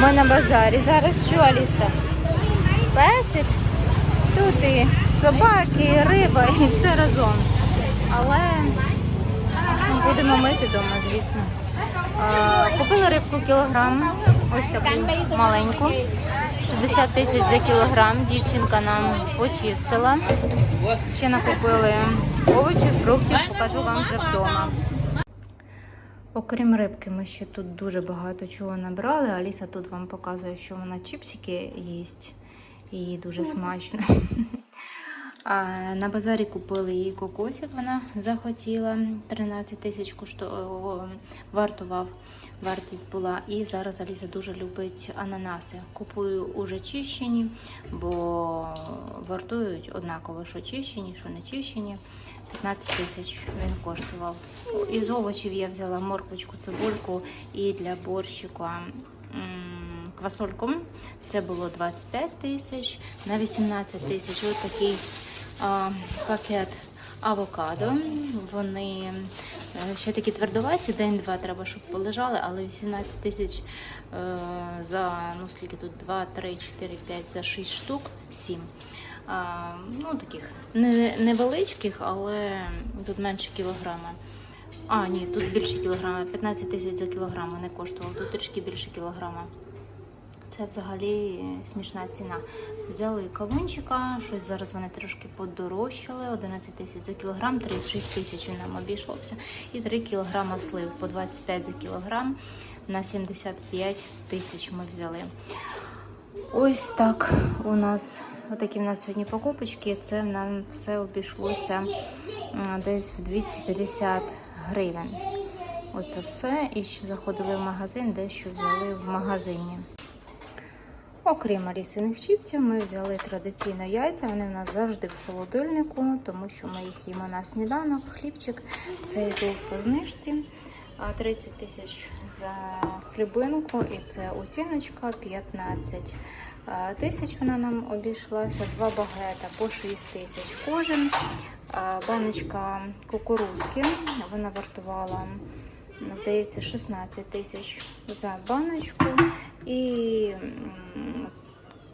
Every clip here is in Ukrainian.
Ми на базарі. Зараз що, Аліска? Песик? Тут і собаки, і риба, і все разом. Але будемо мити вдома, звісно. Купила рибку кілограм, ось таку маленьку. 60 тисяч за кілограм. Дівчинка нам почистила. Ще накупили овочів, фруктів, покажу вам вже вдома. Окрім рибки, ми ще тут дуже багато чого набрали. Аліса тут вам показує, що вона чіпсики їсть. І дуже смачно. А на базарі купили їй кокосик, вона захотіла. 13 тисяч кошту... вартував. Вартість була. І зараз Аліса дуже любить ананаси. Купую уже чищені, бо вартують однаково, що чищені, що не чищені. 15 тисяч він коштував. Із овочів я взяла морквочку, цибульку і для борщика квасольку. Це було 25 тисяч на 18 тисяч. Ось такий а, пакет авокадо. Вони е, ще такі твердуваті, день-два треба, щоб полежали, але 18 тисяч е, за ну скільки тут 2, 3, 4, 5, за 6 штук, 7. Ну, таких невеличких, але тут менше кілограма. А, ні, тут більше кілограма. 15 тисяч за кілограм не коштувало, тут трішки більше кілограма. Це взагалі смішна ціна. Взяли кавунчика, щось зараз вони трошки подорожчали. 11 тисяч за кілограм, 36 тисяч він нам обійшовся. І 3 кілограма слив по 25 за кілограм на 75 тисяч ми взяли. Ось так у нас отакі в нас сьогодні покупочки. Це нам все обійшлося десь в 250 гривень. Оце все. І ще заходили в магазин, дещо взяли в магазині. Окрім алісиних чіпсів, ми взяли традиційно яйця. Вони в нас завжди в холодильнику, тому що ми їх їмо на сніданок, хлібчик. Це йду по знижці. 30 тисяч за хлібинку, і це оціночка 15 а, тисяч. Вона нам обійшлася. Два багета по 6 тисяч кожен. Баночка кукурузки. Вона вартувала, здається, 16 тисяч за баночку. І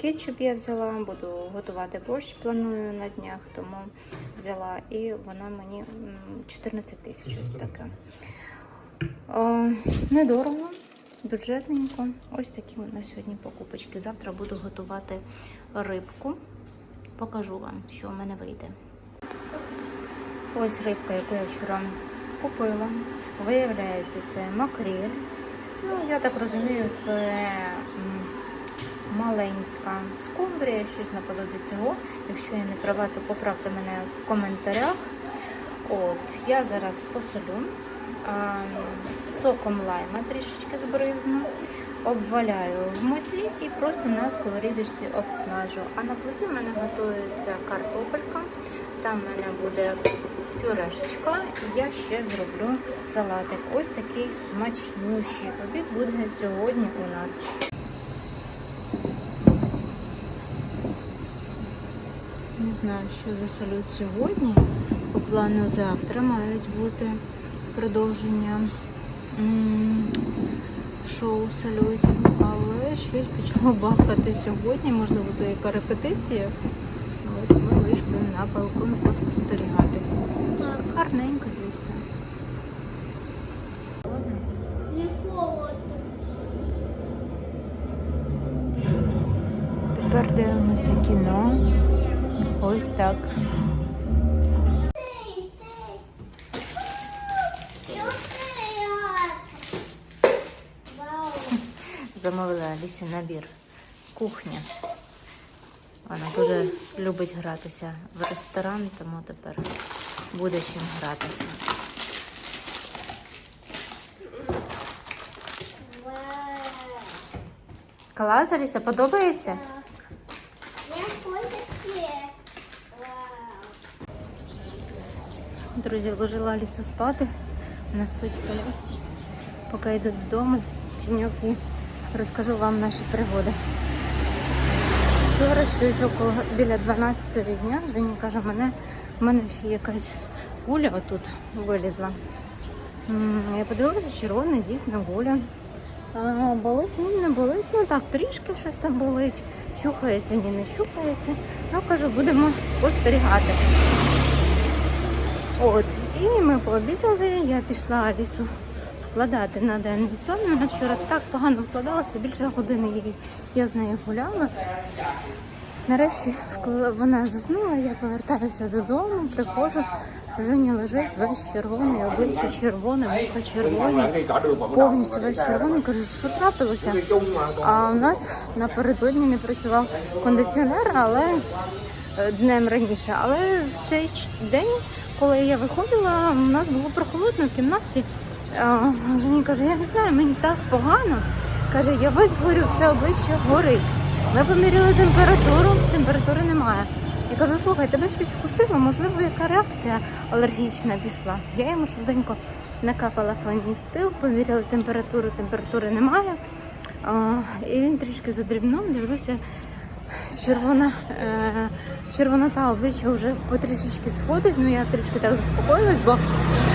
кетчуп я взяла, буду готувати борщ, планую на днях, тому взяла і вона мені 14 тисяч таке. Недорого, бюджетненько. Ось такі у нас сьогодні покупочки. Завтра буду готувати рибку. Покажу вам, що в мене вийде. Ось рибка, яку я вчора купила. Виявляється, це макріль. Ну, я так розумію, це маленька скумбрія, щось наподобі цього. Якщо я не права, то поправте мене в коментарях. От, я зараз посолю соком лайма трішечки збризну, обваляю в муці і просто на сковорідочці обсмажу. А на плиті в мене готується картопелька. Там в мене буде пюрешечка. І я ще зроблю салатик. Ось такий смачнющий. Обід буде сьогодні у нас. Не знаю, що засолють сьогодні. По плану завтра мають бути продовження шоу салютів. Але щось почало бахкати сьогодні, можливо, це яка репетиція. От ми вийшли на балкон поспостерігати. Так. Гарненько, звісно. Не холодно. Тепер дивимося кіно. Ось так. Цей, цей. І оцей як. Вау. Замовила Алісі набір кухня. Вона дуже любить гратися в ресторан, тому тепер буде чим гратися. Клас, Аліса, подобається? Друзі, вложила Алісу спати. Вона спить в колясці. Поки йду додому, тіньок і розкажу вам наші пригоди. Вчора щось около біля 12 дня Женя каже, мене, в мене ще якась гуля отут вилізла. Я подивилася, червона, дійсно гуля. Болить, ну не болить, ну так, трішки щось там болить. Чухається, ні, не чухається. Ну, кажу, будемо спостерігати. От, і ми пообідали, я пішла Алісу вкладати на денний сон. Вона вчора так погано вкладалася, більше години її я з нею гуляла. Нарешті вона заснула, я повертаюся додому, приходжу, Женя лежить весь червоний, обличчя червоне, вуха червоні, повністю весь червоний. Кажу, що трапилося? А у нас напередодні не працював кондиціонер, але е, днем раніше. Але в цей день, коли я виходила, у нас було прохолодно в кімнаті. Жені каже, я не знаю, мені так погано. Каже, я весь горю, все обличчя горить. Ми поміряли температуру, температури немає. Я кажу, слухай, тебе щось вкусило, можливо, яка реакція алергічна пішла. Я йому швиденько накапала фаністил, поміряли температуру, температури немає. І він трішки задрібнув, дивлюся, червона, е, червонота обличчя вже потрішечки сходить. Ну я трішки так заспокоїлась, бо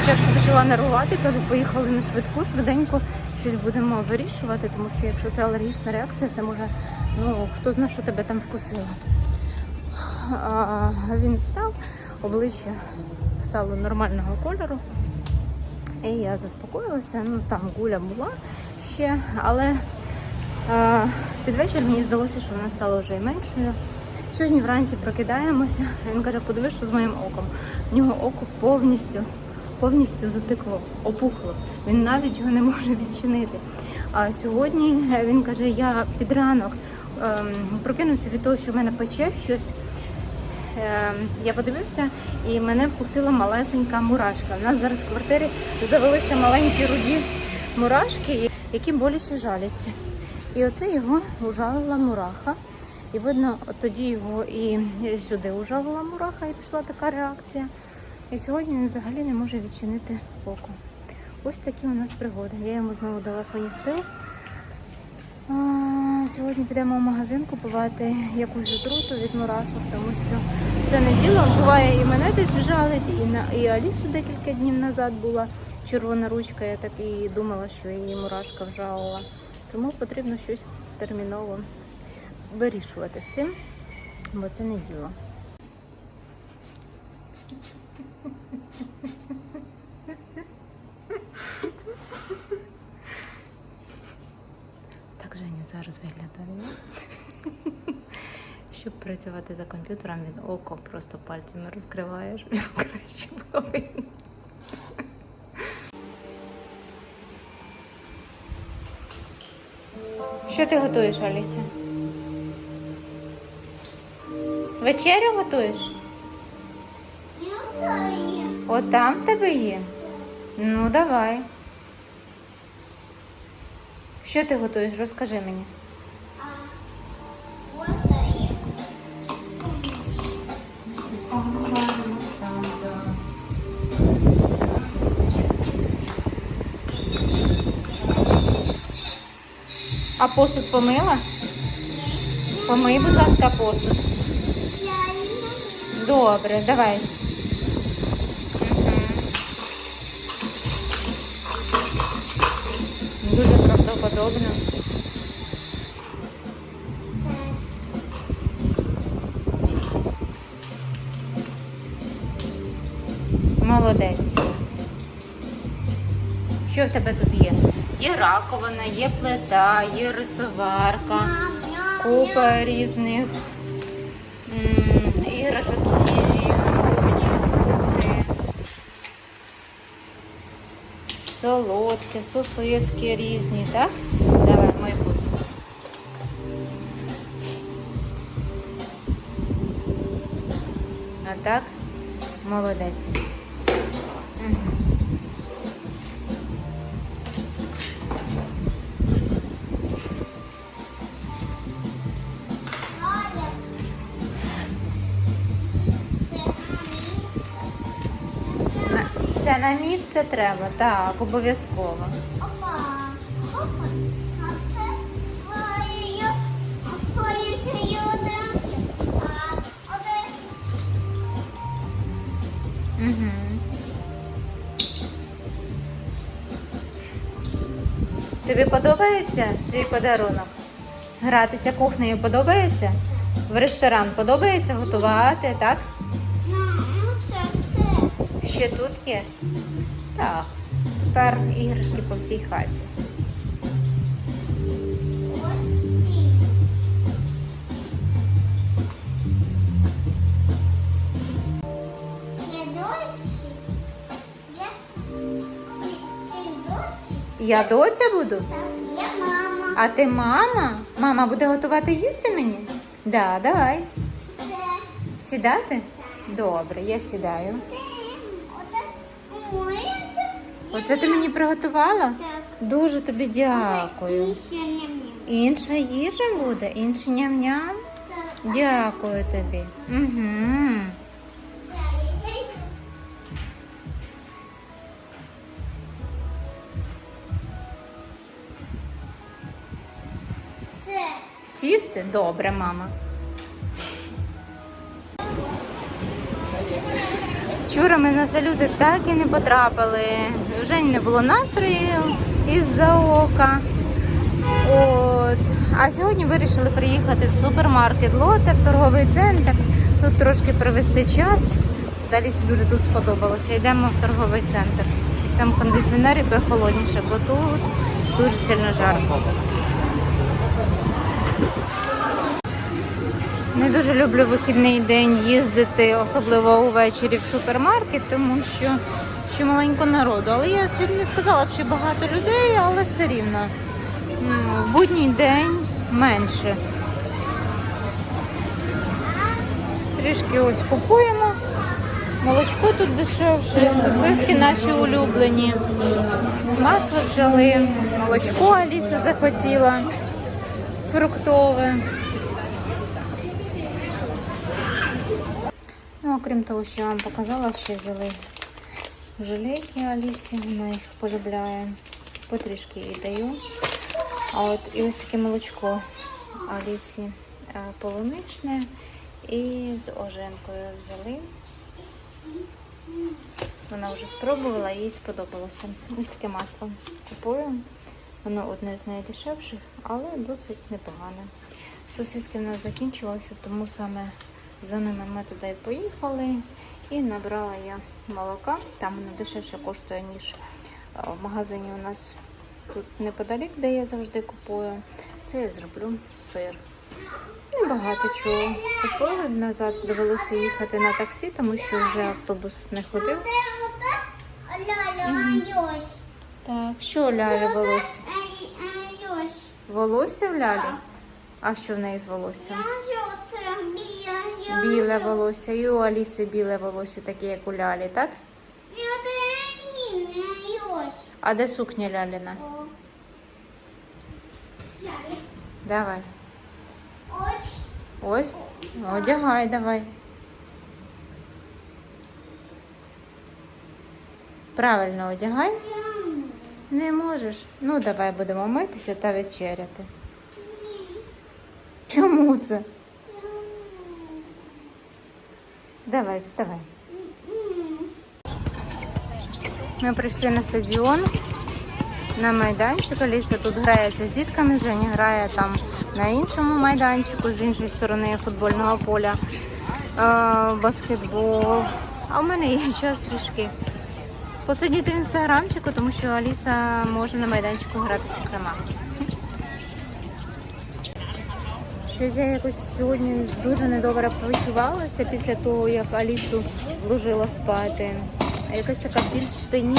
спочатку почала нервувати, кажу, поїхали на швидку, швиденько щось будемо вирішувати, тому що якщо це алергічна реакція, це може, ну хто знає, що тебе там вкусило. А, він встав, обличчя стало нормального кольору. І я заспокоїлася. Ну там гуля була ще, але е, під вечір мені здалося, що вона стала вже і меншою. Сьогодні вранці прокидаємося. Він каже, подивись, що з моїм оком. В нього око повністю, повністю затекло, опухло. Він навіть його не може відчинити. А сьогодні е, він каже, я під ранок ем, прокинувся від того, що в мене пече щось. Е, я подивився і мене вкусила малесенька мурашка. У нас зараз в квартирі завелися маленькі руді мурашки, які боляче жаляться. І оце його ужалила мураха. І видно, тоді його і сюди ужалила мураха, і пішла така реакція. І сьогодні він взагалі не може відчинити око. Ось такі у нас пригоди. Я йому знову дала фаністил. Сьогодні підемо в магазин купувати якусь отруту від мурашок, тому що це не діло. Буває і мене десь вжалить, і на і Алісу декілька днів назад була червона ручка. Я так і думала, що її мурашка вжалила. Тому потрібно щось терміново вирішувати з цим, бо це не діло. Так Женя зараз виглядає. Щоб працювати за комп'ютером, він око просто пальцями розкриває, щоб його краще було. Що ти готуєш, Аліся? Вечерю готуєш? От там в тебе є? Ну, давай. Що ти готуєш? Розкажи мені. А, посуд помила? Помий, будь ласка, посуд. Добре, давай. Правдоподобно. Молодець. Що в тебе тут є? Є раковина, є плита, є рисоварка, купа різних іграшок, їжі, овочі, солодке, сосиски різні, так? Давай, мой посуд. А так? Молодець. Це На- місце треба, так, обов'язково. Опа. Опа. А це твоє. Твоє ще є одразу. А. Угу. Тобі подобається твій подарунок? Гратися кухнею подобається? В ресторан подобається готувати, так? Ще тут є? Так. Тепер іграшки по всій хаті. Я доця буду? Так, я мама. А ти мама? Мама буде готувати їсти мені? Да, давай. Сідати? Добре, я сідаю. Оце ти мені приготувала? Так. Дуже тобі дякую. Інша їжа буде, інше ням-ням. Так. Дякую тобі. Угу. Все. Сісти? Добре, мама. Вчора ми на салюти так і не потрапили. Вже не було настрою із-за ока. От. А сьогодні вирішили приїхати в супермаркет Лоте, в торговий центр. Тут трошки провести час. Далі дуже тут сподобалося. Йдемо в торговий центр. Там кондиціонери прохолодніше, бо тут дуже сильно жарко. Не дуже люблю вихідний день їздити, особливо увечері в супермаркет, тому що ще маленько народу. Але я сьогодні не сказала що багато людей, але все рівно. В будній день менше. Трішки ось купуємо. Молочко тут дешевше, сосиски наші улюблені. Масло взяли, молочко Аліса захотіла, фруктове. Окрім того, що я вам показала, ще взяли жилейки Алісі, вона їх полюбляє. Потрішки їй даю. А от і ось таке молочко Алісі е, полуничне і з оженкою взяли. Вона вже спробувала, їй сподобалося. Ось таке масло купую. Воно одне з найдешевших, але досить непогане. Сосиски в нас закінчилися, тому саме за ними ми туди і поїхали. І набрала я молока. Там воно дешевше коштує, ніж е, в магазині у нас тут неподалік, де я завжди купую. Це я зроблю сир. Небагато чого купили. Назад довелося їхати на таксі, тому що вже автобус не ходив. Ось. Так, що у Лялі волосся? Волосся в Лялі? А що в неї з волоссям? Біле, волосся. І у Аліси біле волосся, таке як у Лялі, так? А де сукня Ляліна? Давай. Ось. Ось. Одягай, давай. Правильно одягай. Не можеш. Ну, давай будемо митися та вечеряти. Чому це? Давай, вставай. Ми прийшли на стадіон, на майданчик. Аліса тут грається з дітками, Женя грає там на іншому майданчику, з іншої сторони футбольного поля, баскетбол. А в мене є час трішки посидіти в інстаграмчику, тому що Аліса може на майданчику гратися сама. Щось я якось сьогодні дуже недобре почувалася після того, як Алісу вложила спати. Якась така біль в спині,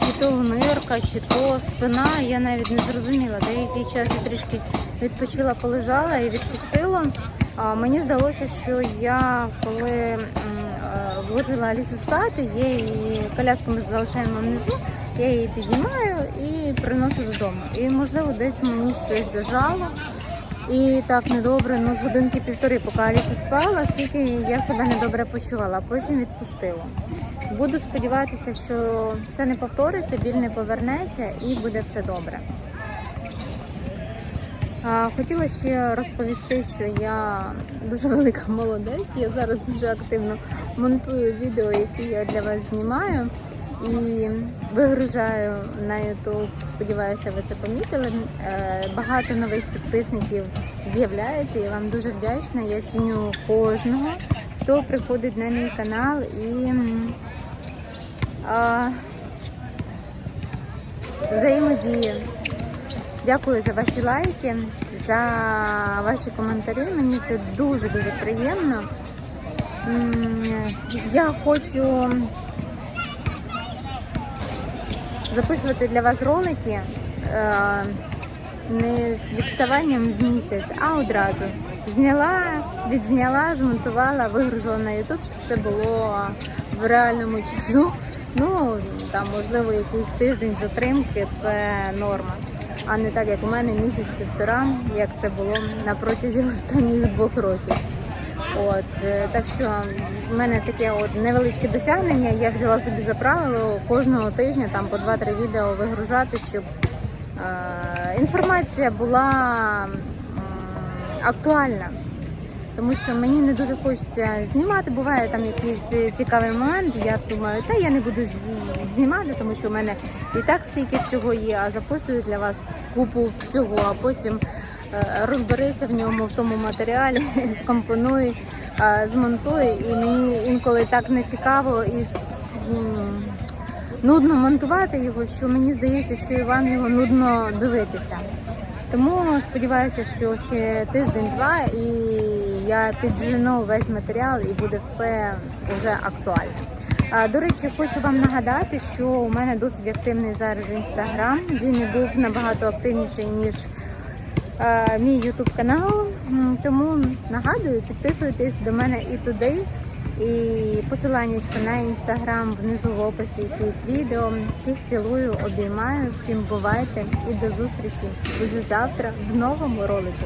чи то нирка, чи то спина. Я навіть не зрозуміла. Деякий час я трішки відпочила, полежала і відпустила. А мені здалося, що я коли е, вложила Алісу спати, я її коляску ми залишаємо внизу, я її піднімаю і приношу додому. І можливо десь мені щось зажало. І так недобре, ну з годинки півтори, поки Аліса спала, стільки я себе недобре почувала, а потім відпустила. Буду сподіватися, що це не повториться, біль не повернеться і буде все добре. Хотіла ще розповісти, що я дуже велика молодець. Я зараз дуже активно монтую відео, які я для вас знімаю. І вигружаю на YouTube. Сподіваюся, ви це помітили. Е, Багато нових підписників з'являється. Я вам дуже вдячна. Я ціню кожного, хто приходить на мій канал і а, взаємодіє. Дякую за ваші лайки, за ваші коментарі. Мені це дуже дуже приємно. Я хочу записувати для вас ролики е, не з відставанням в місяць, а одразу. Зняла, відзняла, змонтувала, вигрузила на YouTube, щоб це було в реальному часу. Ну, там, можливо, якийсь тиждень затримки це норма. А не так, як у мене місяць-півтора, як це було на протязі останніх двох років. От е, так що в мене таке от невеличке досягнення. Я взяла собі за правило кожного тижня там по 2-3 відео вигружати, щоб е, інформація була м, актуальна. Тому що мені не дуже хочеться знімати. Буває там якийсь цікавий момент. Я думаю, та я не буду знімати, тому що в мене і так стільки всього є, а записую для вас купу всього, а потім е, розберися в ньому, в тому матеріалі, скомпонуй, е, змонтуй. І мені інколи так не цікаво і нудно монтувати його, що мені здається, що і вам його нудно дивитися. Тому сподіваюся, що ще тиждень-два і я піджену весь матеріал і буде все вже актуальне. А, До речі, хочу вам нагадати, що у мене досить активний зараз інстаграм. Він був набагато активніший ніж е, мій ютуб канал. Тому нагадую, підписуйтесь до мене і туди. І посилання на інстаграм внизу в описі під відео. Всіх цілую, обіймаю, всім бувайте і до зустрічі уже завтра в новому ролику.